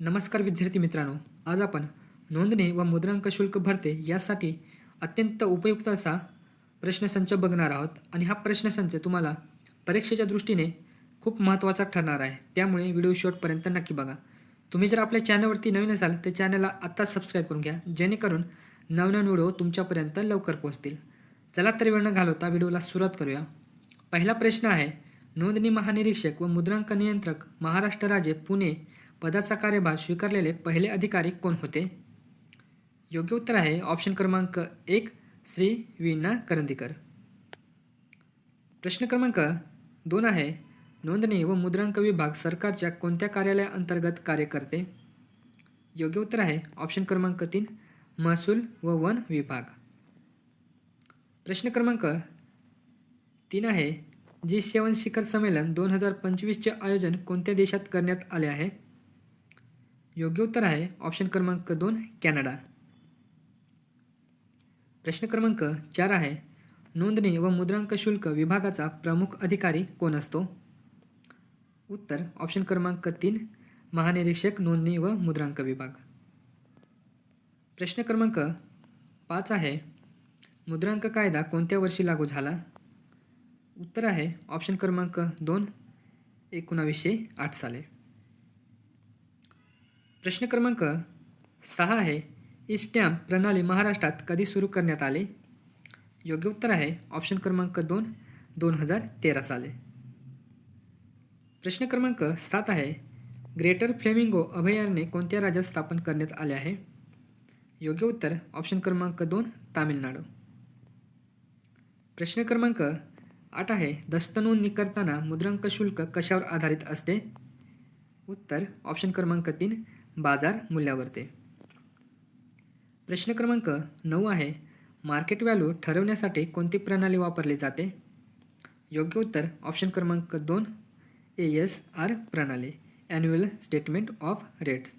नमस्कार विद्यार्थी मित्रांनो आज आपण नोंदणी व मुद्रांक शुल्क भरते यासाठी अत्यंत उपयुक्त असा प्रश्नसंच बघणार आहोत आणि हा प्रश्नसंच तुम्हाला परीक्षेच्या दृष्टीने खूप महत्त्वाचा ठरणार आहे. त्यामुळे व्हिडिओ शॉर्टपर्यंत नक्की बघा. तुम्ही जर आपल्या चॅनलवरती नवीन असाल तर चॅनलला आत्ताच सबस्क्राईब करून घ्या जेणेकरून नवनवीन व्हिडिओ तुमच्यापर्यंत लवकर पोहोचतील. चला तर वेळ न घालवता व्हिडिओला सुरुवात करूया. पहिला प्रश्न आहे नोंदणी महानिरीक्षक व मुद्रांक नियंत्रक महाराष्ट्र राज्य पुणे पदाचा कार्यभार स्वीकारलेले पहिले अधिकारी कोण होते? योग्य उत्तर आहे ऑप्शन क्रमांक एक श्री वीणा करंदीकर. प्रश्न क्रमांक दोन आहे नोंदणी व मुद्रांक विभाग सरकारच्या कोणत्या कार्यालयाअंतर्गत कार्य करते? योग्य उत्तर आहे ऑप्शन क्रमांक तीन महसूल व वन विभाग. प्रश्न क्रमांक तीन आहे जी सेवन शिखर संमेलन दोन हजार पंचवीसचे आयोजन कोणत्या देशात करण्यात आले आहे? योग्य उत्तर आहे. ऑप्शन क्रमांक दोन कॅनडा. प्रश्न क्रमांक चार आहे. नोंदणी व मुद्रांक शुल्क विभागाचा प्रमुख अधिकारी कोण असतो? उत्तर ऑप्शन क्रमांक तीन महानिरीक्षक नोंदणी व मुद्रांक विभाग. प्रश्न क्रमांक पाच आहे. मुद्रांक कायदा कोणत्या वर्षी लागू झाला? उत्तर आहे. ऑप्शन क्रमांक दोन एकोणावीसशे आठ साली. प्रश्न क्रमांक सहा आहे. ई स्टॅम्प प्रणाली महाराष्ट्रात कधी सुरू करण्यात आली? योग्य उत्तर आहे. ऑप्शन क्रमांक दोन दोन हजार तेरा साली. प्रश्न क्रमांक सात आहे. ग्रेटर फ्लेमिंगो अभयारण्य कोणत्या राज्यात स्थापन करण्यात आले आहे? योग्य उत्तर ऑप्शन क्रमांक दोन तामिळनाडू. प्रश्न क्रमांक आठ आहे. दस्तनोंदणी करताना मुद्रांक शुल्क कशावर आधारित असते? उत्तर ऑप्शन क्रमांक तीन बाजार मूल्यावरती. प्रश्न क्रमांक नऊ आहे मार्केट व्हॅल्यू ठरवण्यासाठी कोणती प्रणाली वापरली जाते? योग्य उत्तर ऑप्शन क्रमांक दोन ए एस आर प्रणाली ॲन्युअल स्टेटमेंट ऑफ रेट्स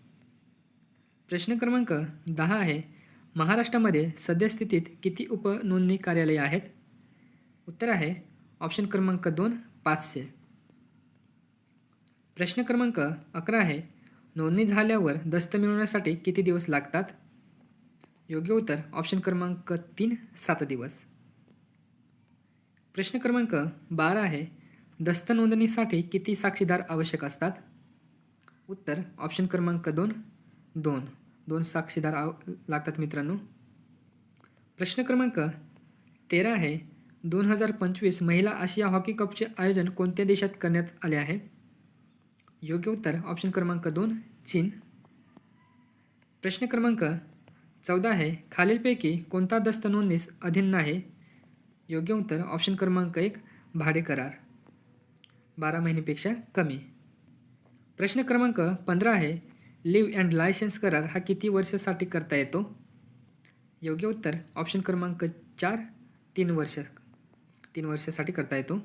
प्रश्न क्रमांक दहा आहे महाराष्ट्रामध्ये सद्यस्थितीत किती उपनोंदणी कार्यालये आहेत? उत्तर आहे ऑप्शन क्रमांक दोन पाचशे. प्रश्न क्रमांक अकरा आहे नोंदणी झाल्यावर दस्त मिळवण्यासाठी किती दिवस लागतात? योग्य उत्तर ऑप्शन क्रमांक तीन सात दिवस. प्रश्न क्रमांक बारा आहे दस्त नोंदणीसाठी किती साक्षीदार आवश्यक असतात? उत्तर ऑप्शन क्रमांक दोन दोन. दोन साक्षीदार आव लागतात मित्रांनो. प्रश्न क्रमांक तेरा आहे दोन हजार पंचवीस महिला आशिया हॉकी कपचे आयोजन कोणत्या देशात करण्यात आले आहे? योग्य उत्तर ऑप्शन क्रमांक दोन चीन. प्रश्न क्रमांक चौदा आहे. खालीलपैकी कोणता दस्त नोंदणीस अधीन नाही? योग्य उत्तर ऑप्शन क्रमांक एक भाडे करार. बारा महिन्यापेक्षा कमी. प्रश्न क्रमांक पंधरा आहे. लिव्ह अँड लायसन्स करार हा किती वर्षासाठी करता येतो? योग्य उत्तर ऑप्शन क्रमांक चार तीन वर्ष तीन वर्षासाठी करता येतो.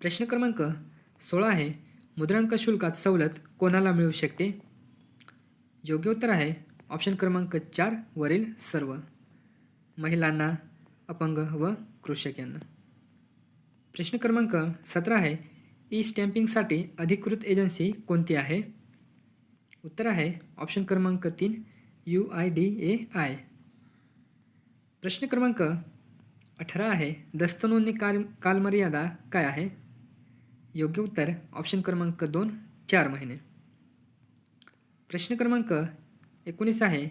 प्रश्न क्रमांक सोळा आहे. मुद्रांक शुल्कात सवलत कोणाला मिळू शकते? योग्य उत्तर आहे ऑप्शन क्रमांक चार वरील सर्व महिलांना अपंग व कृषक यांना प्रश्न क्रमांक सतरा आहे ई स्टॅम्पिंगसाठी अधिकृत एजन्सी कोणती आहे? उत्तर आहे ऑप्शन क्रमांक तीन U I D A I प्रश्न क्रमांक अठरा आहे दस्तनोंदणी काल कालमर्यादा काय आहे? योग्य उत्तर ऑप्शन क्रमांक दोन चार महिने. प्रश्न क्रमांक एकोणीस आहे.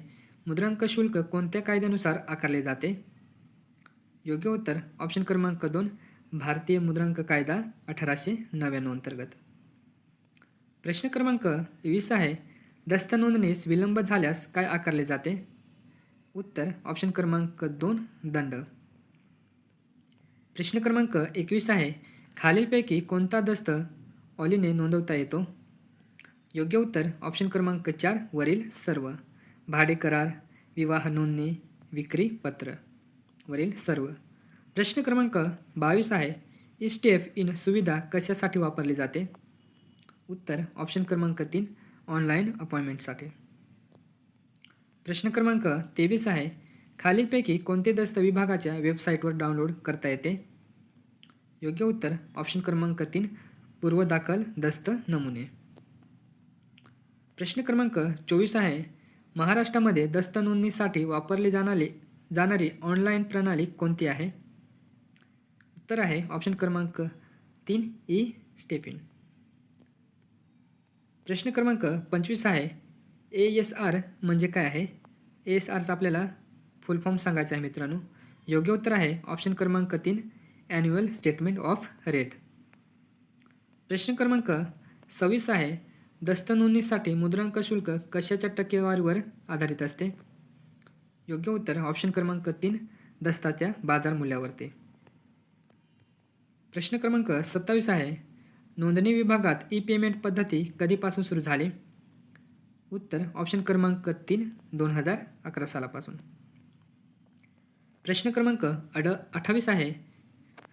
मुद्रांक शुल्क कोणत्या कायद्यानुसार आकारले जाते? योग्य उत्तर ऑप्शन क्रमांक दोन भारतीय मुद्रांक कायदा अठराशे नव्याण्णव अंतर्गत. प्रश्न क्रमांक वीस आहे. दस्त नोंदणीस विलंब झाल्यास काय आकारले जाते? उत्तर ऑप्शन क्रमांक दोन दंड. प्रश्न क्रमांक एकवीस आहे. खालीलपैकी कोणता दस्त ऑलीने नोंदवता येतो? योग्य उत्तर ऑप्शन क्रमांक चार वरील सर्व. भाडे करार विवाह नोंदणी विक्री पत्र. वरील सर्व. प्रश्न क्रमांक बावीस आहे. इस्टेफ इन सुविधा कशासाठी वापरली जाते? उत्तर ऑप्शन क्रमांक तीन ऑनलाईन अपॉइंटमेंटसाठी. प्रश्न क्रमांक तेवीस आहे. खालीलपैकी कोणते दस्त विभागाच्या वेबसाईटवर डाउनलोड करता येते? योग्य उत्तर ऑप्शन क्रमांक तीन पूर्वदाखल दस्त नमुने. प्रश्न क्रमांक चोवीस आहे महाराष्ट्रामध्ये दस्त नोंदणीसाठी वापरली जाणारी जाणारी ऑनलाईन प्रणाली कोणती आहे? उत्तर आहे ऑप्शन क्रमांक तीन ई स्टेपिन प्रश्न क्रमांक पंचवीस आहे ए एस आर म्हणजे काय आहे? ए एस आरचा आपल्याला फुल फॉर्म सांगायचा आहे मित्रांनो. योग्य उत्तर आहे ऑप्शन क्रमांक तीन ॲन्युअल स्टेटमेंट ऑफ रेट प्रश्न क्रमांक सव्वीस आहे. दस्त नोंदणीसाठी मुद्रांक शुल्क कशाच्या टक्केवारीवर आधारित असते? योग्य उत्तर ऑप्शन क्रमांक तीन दस्ताच्या बाजार मूल्यावरती. प्रश्न क्रमांक सत्तावीस आहे. नोंदणी विभागात ई पेमेंट पद्धती कधीपासून सुरू झाली? उत्तर ऑप्शन क्रमांक तीन दोन हजार अकरा सालापासून. प्रश्न क्रमांक अड अठ्ठावीस आहे.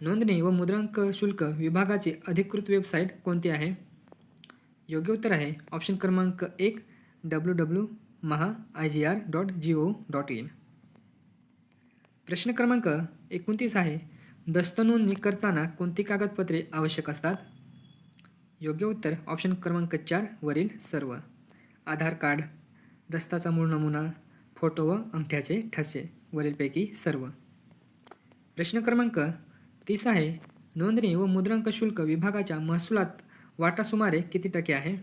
नोंदणी व मुद्रांक शुल्क विभागाची अधिकृत वेबसाईट कोणती आहे? योग्य उत्तर आहे. ऑप्शन क्रमांक एक W W Maha I G R dot G O dot in प्रश्न क्रमांक एकोणतीस आहे. दस्त नोंदणी करताना कोणती कागदपत्रे आवश्यक असतात? योग्य उत्तर ऑप्शन क्रमांक चार वरील सर्व. आधार कार्ड दस्ताचा मूळ नमुना फोटो व अंगठ्याचे ठसे वरीलपैकी सर्व. प्रश्न क्रमांक तीस आहे. नोंदणी व मुद्रांक शुल्क विभागाच्या महसुलात वाटा सुमारे किती टक्के आहे?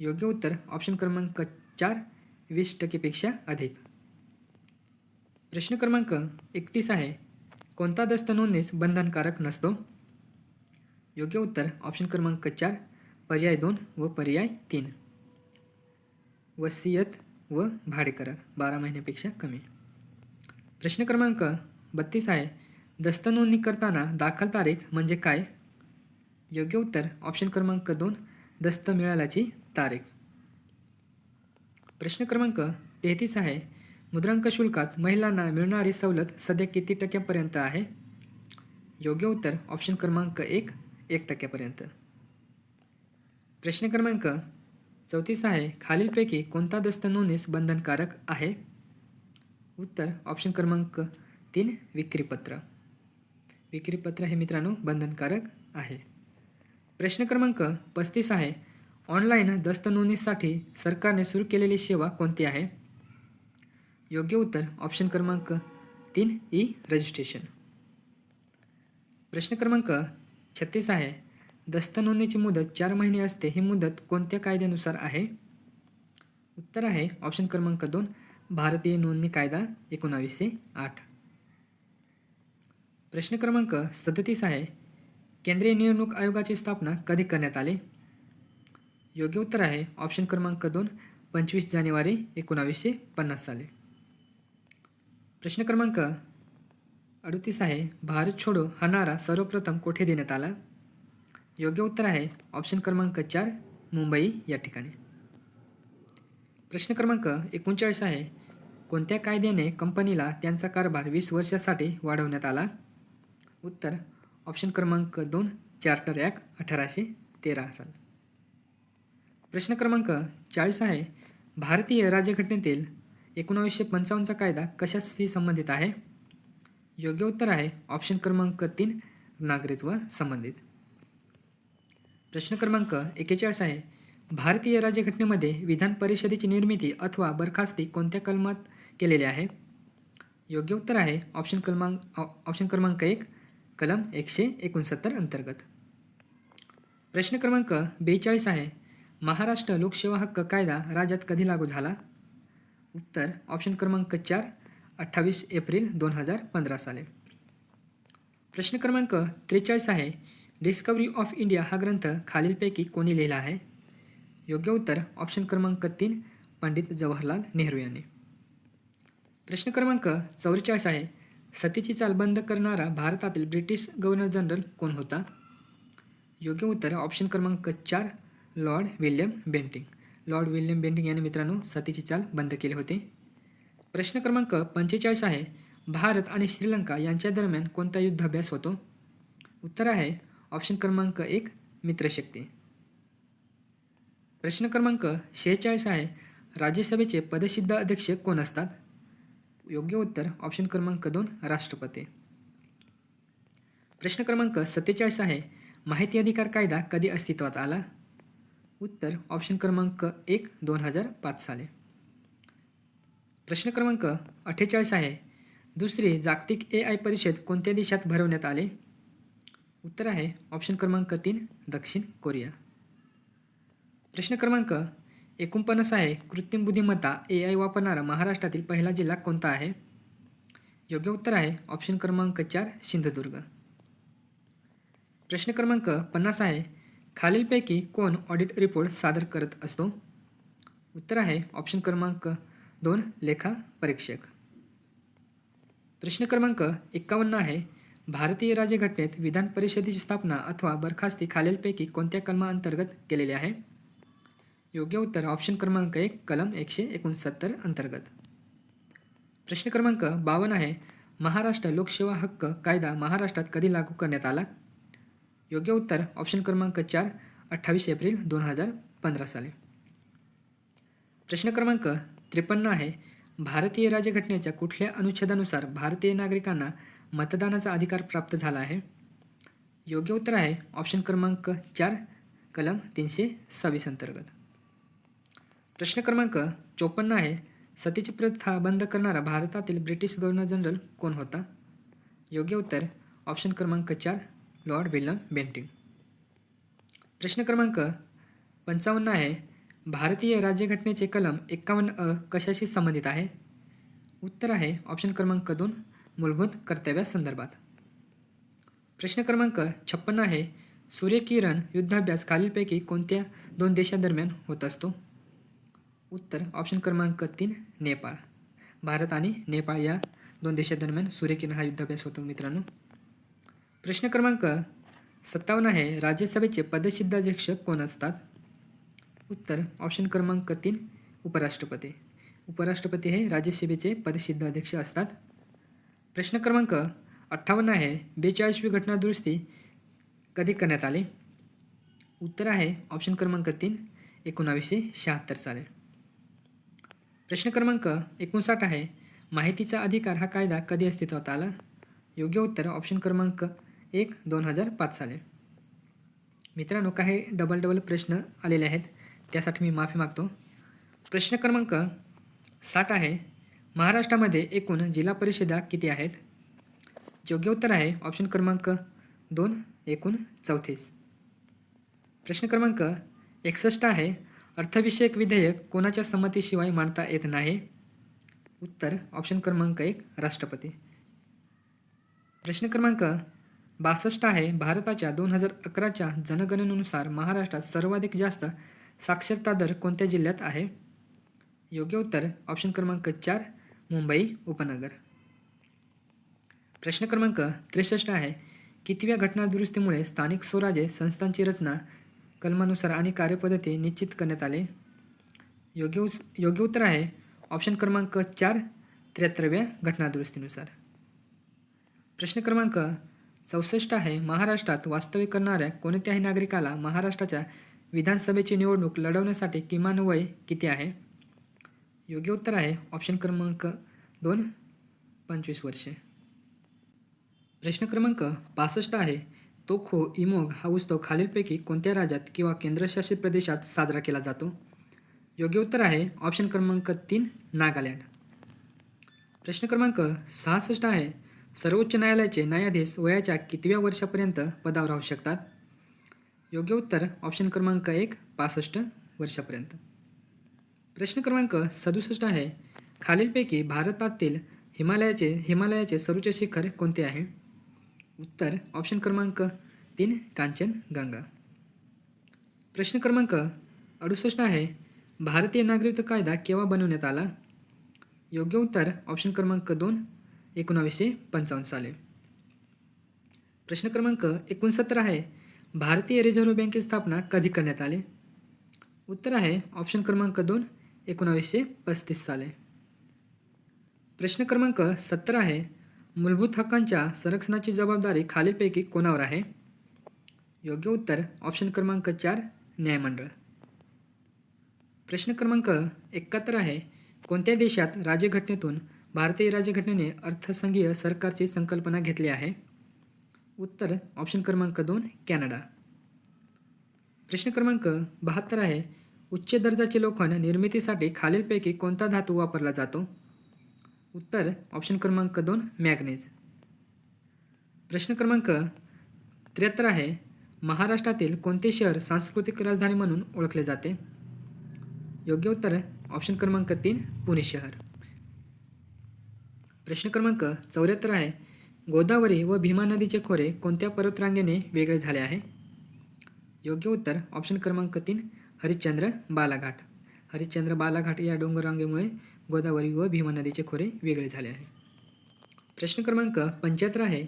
योग्य उत्तर ऑप्शन क्रमांक चार वीस टक्केपेक्षा अधिक. प्रश्न क्रमांक एकतीस आहे. कोणता दस्त नोंदणीस बंधनकारक नसतो? योग्य उत्तर ऑप्शन क्रमांक चार पर्याय दोन व पर्याय तीन. वसियत व भाडेकरार बारा महिन्यापेक्षा कमी. प्रश्न क्रमांक बत्तीस आहे. दस्त नोंदणी करताना दाखल तारीख म्हणजे काय? योग्य उत्तर ऑप्शन क्रमांक दोन दस्त मिळाल्याची तारीख. प्रश्न क्रमांक तेहतीस आहे. मुद्रांक शुल्कात महिलांना मिळणारी सवलत सध्या किती टक्क्यापर्यंत आहे? योग्य उत्तर ऑप्शन क्रमांक एक एक टक्क्यापर्यंत. प्रश्न क्रमांक चौतीस आहे. खालीलपैकी कोणता दस्त नोंदणीस बंधनकारक आहे? उत्तर ऑप्शन क्रमांक तीन विक्रीपत्र. विक्रीपत्र हे मित्रांनो बंधनकारक आहे. प्रश्न क्रमांक पस्तीस आहे. ऑनलाईन दस्त नोंदणीसाठी सरकारने सुरू केलेली सेवा कोणती आहे? योग्य उत्तर ऑप्शन क्रमांक तीन ई रजिस्ट्रेशन. प्रश्न क्रमांक छत्तीस आहे. दस्त नोंदणीची मुदत चार महिने असते ही मुदत कोणत्या कायद्यानुसार आहे? उत्तर आहे ऑप्शन क्रमांक दोन भारतीय नोंदणी कायदा एकोणावीसशे आठ. प्रश्न क्रमांक सदतीस आहे. केंद्रीय निवडणूक आयोगाची स्थापना कधी करण्यात आली? योग्य उत्तर आहे. ऑप्शन क्रमांक दोन पंचवीस जानेवारी एकोणावीसशे पन्नास साली. प्रश्न क्रमांक अडतीस आहे. भारत छोडो हा नारा सर्वप्रथम कोठे देण्यात आला? योग्य उत्तर आहे. ऑप्शन क्रमांक चार मुंबई या ठिकाणी. प्रश्न क्रमांक एकोणचाळीस आहे. कोणत्या कायद्याने कंपनीला त्यांचा कारभार वीस वर्षासाठी वाढवण्यात आला? उत्तर. ऑप्शन क्रमांक दोन चार्टर ॲक्ट अठराशे तेरा साल प्रश्न क्रमांक चाळीस आहे. भारतीय राज्यघटनेतील एकोणावीसशे पंचावन्नचा कायदा कशाशी संबंधित आहे? योग्य उत्तर आहे. ऑप्शन क्रमांक तीन नागरिकत्व संबंधित. प्रश्न क्रमांक एकेचाळीस आहे. भारतीय राज्यघटनेमध्ये विधान परिषदेची निर्मिती अथवा बरखास्ती कोणत्या कलमात केलेली आहे? योग्य उत्तर आहे. ऑप्शन क्रमांक ऑप्शन क्रमांक एक कलम एकशे एकोणसत्तर अंतर्गत. प्रश्न क्रमांक बेचाळीस आहे महाराष्ट्र लोकसेवा हक्क कायदा राज्यात कधी लागू झाला? उत्तर ऑप्शन क्रमांक चार अठ्ठावीस एप्रिल दोन हजार पंधरा साली. प्रश्न क्रमांक त्रेचाळीस आहे डिस्कवरी ऑफ इंडिया हा ग्रंथ खालीलपैकी कोणी लिहिला आहे? योग्य उत्तर ऑप्शन क्रमांक तीन पंडित जवाहरलाल नेहरू यांनी. प्रश्न क्रमांक चौवेचाळीस आहे सतीची चाल बंद करणारा भारतातील ब्रिटिश गव्हर्नर जनरल कोण होता? योग्य उत्तर ऑप्शन क्रमांक चार Lord William Bentinck Lord William Bentinck यांनी मित्रांनो सतीची चाल बंद केली होती. प्रश्न क्रमांक पंचेचाळीस आहे भारत आणि श्रीलंका यांच्या दरम्यान कोणता युद्धाभ्यास होतो? उत्तर आहे ऑप्शन क्रमांक एक मित्रशक्ती. प्रश्न क्रमांक शेहेचाळीस आहे राज्यसभेचे पदसिद्ध अध्यक्ष कोण असतात? योग्य उत्तर ऑप्शन क्रमांक दोन राष्ट्रपती. प्रश्न क्रमांक सत्तेचाळीस आहे. माहिती अधिकार कायदा कधी अस्तित्वात आला? उत्तर ऑप्शन क्रमांक एक दोन हजार पाच साली. प्रश्न क्रमांक अठ्ठेचाळीस आहे. दुसरी जागतिक ए आय परिषद कोणत्या देशात भरवण्यात आले? उत्तर आहे ऑप्शन क्रमांक तीन दक्षिण कोरिया. प्रश्न क्रमांक एकोणपन्नास आहे. कृत्रिम बुद्धिमत्ता ए आय वापरणारा महाराष्ट्रातील पहिला जिल्हा कोणता आहे? योग्य उत्तर आहे. ऑप्शन क्रमांक चार सिंधुदुर्ग. प्रश्न क्रमांक पन्नास आहे. खालीलपैकी कोण ऑडिट रिपोर्ट सादर करत असतो? उत्तर आहे. ऑप्शन क्रमांक दोन लेखा परीक्षक. प्रश्न क्रमांक एक्कावन्न आहे. भारतीय राज्यघटनेत विधान परिषदेची स्थापना अथवा बरखास्ती खालीलपैकी कोणत्या कलमाअंतर्गत केलेली आहे? योग्य उत्तर ऑप्शन क्रमांक एक कलम एकशे एकोणसत्तर अंतर्गत. प्रश्न क्रमांक बावन्न आहे महाराष्ट्र लोकसेवा हक्क कायदा महाराष्ट्रात कधी लागू करण्यात आला? योग्य उत्तर ऑप्शन क्रमांक चार अठ्ठावीस एप्रिल दोन हजार पंधरा साली. प्रश्न क्रमांक त्रेपन्न आहे भारतीय राज्यघटनेच्या कुठल्या अनुच्छेदानुसार भारतीय नागरिकांना मतदानाचा अधिकार प्राप्त झाला आहे? योग्य उत्तर आहे ऑप्शन क्रमांक चार कलम तीनशे सव्वीस अंतर्गत. प्रश्न क्रमांक चोपन्न आहे. सतीची प्रथा बंद करणारा भारतातील ब्रिटिश गव्हर्नर जनरल कोण होता? योग्य उत्तर ऑप्शन क्रमांक चार लॉर्ड विल्यम बेंटिंग प्रश्न क्रमांक पंचावन्न आहे. भारतीय राज्यघटनेचे कलम एक्कावन्न अ कशाशी संबंधित आहे? उत्तर आहे ऑप्शन क्रमांक दोन मूलभूत कर्तव्यासंदर्भात प्रश्न क्रमांक छप्पन्न आहे. सूर्यकिरण युद्धाभ्यास खालीलपैकी कोणत्या दोन देशांदरम्यान होत असतो? उत्तर ऑप्शन क्रमांक तीन नेपाळ. भारत आणि नेपाळ या दोन देशादरम्यान सूर्यकिरण हा युद्धाभ्यास होतो मित्रांनो. प्रश्न क्रमांक सत्तावन्न आहे राज्यसभेचे पदसिद्ध अध्यक्ष कोण असतात? उत्तर ऑप्शन क्रमांक तीन उपराष्ट्रपती. उपराष्ट्रपती हे राज्यसभेचे पदसिद्ध अध्यक्ष असतात. प्रश्न क्रमांक अठ्ठावन्न आहे बेचाळीसवी घटना दुरुस्ती कधी करण्यात आली? उत्तर आहे ऑप्शन क्रमांक तीन एकोणावीसशे शहात्तर साली. प्रश्न क्रमांक एकोणसाठ आहे. माहितीचा अधिकार हा कायदा कधी अस्तित्वात आला? योग्य उत्तर ऑप्शन क्रमांक एक दोन हजार पाच साली. मित्रांनो काही डबल डबल प्रश्न आलेले आहेत. त्यासाठी मी माफी मागतो. प्रश्न क्रमांक साठ आहे. महाराष्ट्रामध्ये एकूण जिल्हा परिषदा किती आहेत? योग्य उत्तर आहे ऑप्शन क्रमांक दोन एकूण चौतीस. प्रश्न क्रमांक एकसष्ट आहे. अर्थविषयक विधेयक कोणाच्या संमतीशिवाय मांडता येत नाही? उत्तर ऑप्शन क्रमांक एक राष्ट्रपती. प्रश्न क्रमांक बासष्ट आहे भारताच्या दोन हजार अकराच्या जनगणनेनुसार महाराष्ट्रात सर्वाधिक जास्त साक्षरता दर कोणत्या जिल्ह्यात आहे? योग्य उत्तर ऑप्शन क्रमांक चार मुंबई उपनगर. प्रश्न क्रमांक त्रेसष्ट आहे कितव्या घटना दुरुस्तीमुळे स्थानिक स्वराज्य संस्थांची रचना कलमानुसार आणि कार्यपद्धती निश्चित करण्यात आले. योग्य उस योग्य उत्तर आहे. ऑप्शन क्रमांक चार त्र्याहत्तरव्या घटनादुरुस्तीनुसार प्रश्न क्रमांक चौसष्ट आहे. महाराष्ट्रात वास्तव्य करणाऱ्या कोणत्याही नागरिकाला महाराष्ट्राच्या विधानसभेची निवडणूक लढवण्यासाठी किमान वय किती आहे? योग्य उत्तर आहे. ऑप्शन क्रमांक दोन पंचवीस वर्षे. प्रश्न क्रमांक पासष्ट आहे. तोखो इमोग हा उत्सव खालीलपैकी कोणत्या राज्यात किंवा केंद्रशासित प्रदेशात साजरा केला जातो? योग्य उत्तर आहे ऑप्शन क्रमांक तीन नागालँड. प्रश्न क्रमांक सहासष्ट आहे सर्वोच्च न्यायालयाचे न्यायाधीश वयाच्या कितव्या वर्षापर्यंत पदावर राहू शकतात? योग्य उत्तर ऑप्शन क्रमांक एक पासष्ट वर्षापर्यंत. प्रश्न क्रमांक सदुसष्ट आहे खालीलपैकी भारतातील हिमालयाचे हिमालयाचे सर्वोच्च शिखर कोणते आहे? उत्तर ऑप्शन क्रमांक तीन कांचनगंगा प्रश्न क्रमांक अडुसष्ट आहे भारतीय नागरिकत्व कायदा केव्हा बनवण्यात आला? योग्य उत्तर ऑप्शन क्रमांक दोन एकोणावीसशे पंचावन्न साली. प्रश्न क्रमांक एकोणसत्तर आहे भारतीय रिझर्व्ह बँकेची स्थापना कधी करण्यात आली? उत्तर आहे ऑप्शन क्रमांक दोन एकोणावीसशे पस्तीस साली. प्रश्न क्रमांक सत्तर आहे मूलभूत हक्कांच्या संरक्षणाची जबाबदारी खालीलपैकी कोणावर आहे? योग्य उत्तर ऑप्शन क्रमांक चार न्यायमंडळ. प्रश्न क्रमांक एकाहत्तर आहे कोणत्या देशात राज्यघटनेतून भारतीय राज्यघटनेने अर्थसंघीय सरकारची संकल्पना घेतली आहे? उत्तर ऑप्शन क्रमांक दोन कॅनडा. प्रश्न क्रमांक बहात्तर आहे उच्च दर्जाचे लोखंड निर्मितीसाठी खालीलपैकी कोणता धातू वापरला जातो? उत्तर ऑप्शन क्रमांक दोन मॅग्नेज. प्रश्न क्रमांक त्र्याहत्तर आहे महाराष्ट्रातील कोणते शहर सांस्कृतिक राजधानी म्हणून ओळखले जाते? योग्य उत्तर ऑप्शन क्रमांक तीन पुणे शहर. प्रश्न क्रमांक चौऱ्याहत्तर आहे गोदावरी व भीमा नदीचे खोरे कोणत्या पर्वतरांगेने वेगळे झाले आहे? योग्य उत्तर ऑप्शन क्रमांक तीन हरिश्चंद्र बालाघाट. हरिश्चंद्र बालाघाट या डोंगररांगेमुळे गोदावरी व भीमा नदीचे खोरे वेगळे झाले आहे. प्रश्न क्रमांक पंच्याहत्तर आहे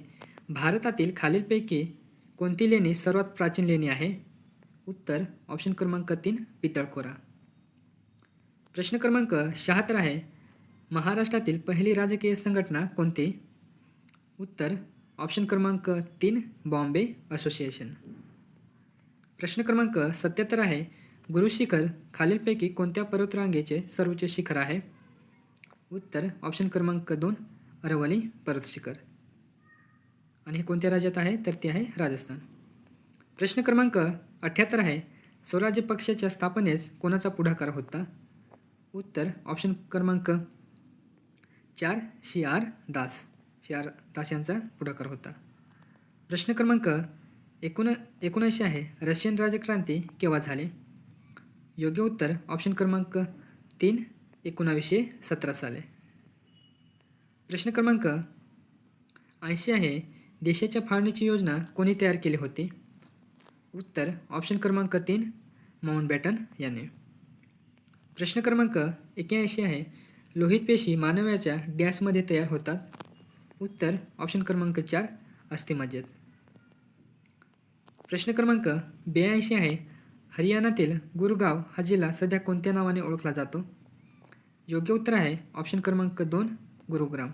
भारतातील खालीलपैकी कोणती लेणी सर्वात प्राचीन लेणी आहे? उत्तर ऑप्शन क्रमांक तीन पितळखोरा. प्रश्न क्रमांक शहात्तर आहे महाराष्ट्रातील पहिली राजकीय संघटना कोणती? उत्तर ऑप्शन क्रमांक तीन बॉम्बे असोसिएशन. प्रश्न क्रमांक सत्याहत्तर आहे गुरुशिखर खालीलपैकी कोणत्या पर्वतरांगेचे सर्वोच्च शिखर आहे? उत्तर ऑप्शन क्रमांक दोन अरवली पर्वतशिखर आणि हे कोणत्या राज्यात आहे? तर ते आहे राजस्थान. प्रश्न क्रमांक अठ्ठ्याहत्तर आहे स्वराज्य पक्षाच्या स्थापनेस कोणाचा पुढाकार होता? उत्तर ऑप्शन क्रमांक चार C R Das. C R Das यांचा पुढाकार होता. प्रश्न क्रमांक एकोण एकोणऐंशी आहे रशियन राजक्रांती केव्हा झाली? योग्य उत्तर ऑप्शन क्रमांक तीन एकोणावीसशे सतरा साले. प्रश्न क्रमांक ऐंशी आहे देशाच्या फाळणीची योजना कोणी तयार केली होती? उत्तर ऑप्शन क्रमांक तीन माउंट बॅटन याने. प्रश्न क्रमांक एक्याऐंशी आहे लोहित पेशी मानवाच्या डॅशमध्ये तयार होतात? उत्तर ऑप्शन क्रमांक चार अस्थिमज्जेत प्रश्न क्रमांक ब्याऐंशी आहे हरियाणातील गुरगाव हा जिल्हा सध्या कोणत्या नावाने ओळखला जातो? योग्य उत्तर आहे. ऑप्शन क्रमांक दोन गुरुग्राम.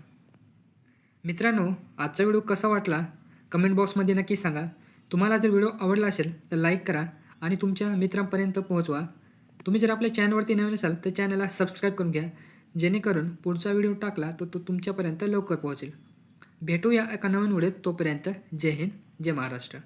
मित्रांनो आजचा व्हिडिओ कसा वाटला? कमेंट बॉक्समध्ये नक्की सांगा. तुम्हाला जर व्हिडिओ आवडला असेल तर लाईक करा आणि तुमच्या मित्रांपर्यंत पोहोचवा. तुम्ही जर आपल्या चॅनलवरती नवीन असाल तर चॅनलला सबस्क्राईब करून घ्या. जेणेकरून पुढचा व्हिडिओ टाकला तर तो तुमच्यापर्यंत लवकर पोहोचेल. भेटूया एका नवीन व्हिडिओत. तोपर्यंत जय हिंद जय महाराष्ट्र.